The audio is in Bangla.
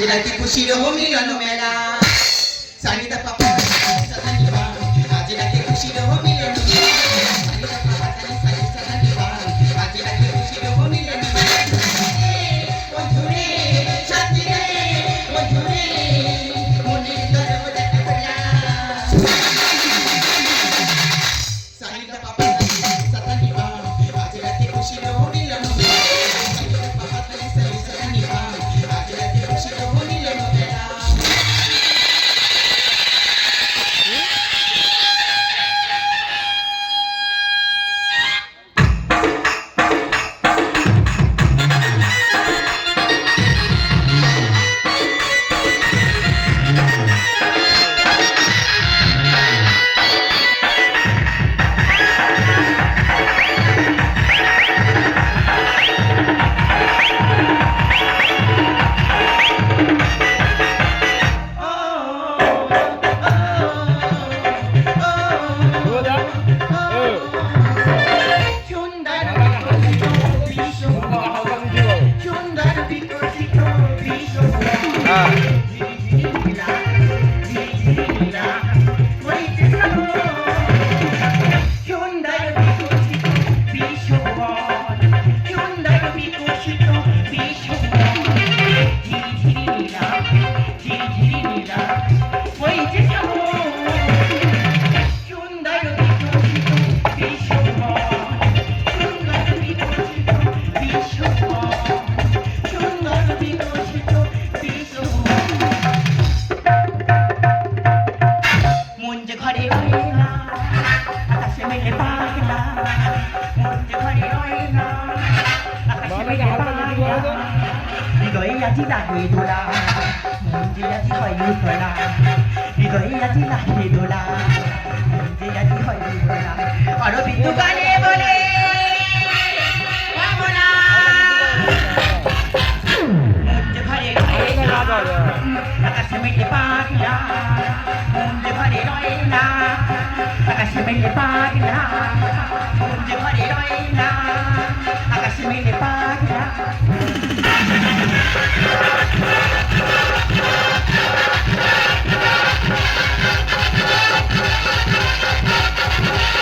tirar el tipo chile, vos no me la... Sanita, papá. হৃদয়ে আছি লাগে দোলা মঞ্জে আছি হয় দোলা হৃদয়ে আছি লাগে দোলা মঞ্জে আছি হয় দোলা অরবিন্দ গানে বলে আকাশে মেটে পাগলা মন ভরে রয় না আকাশে মেটে পাগলা จึงให้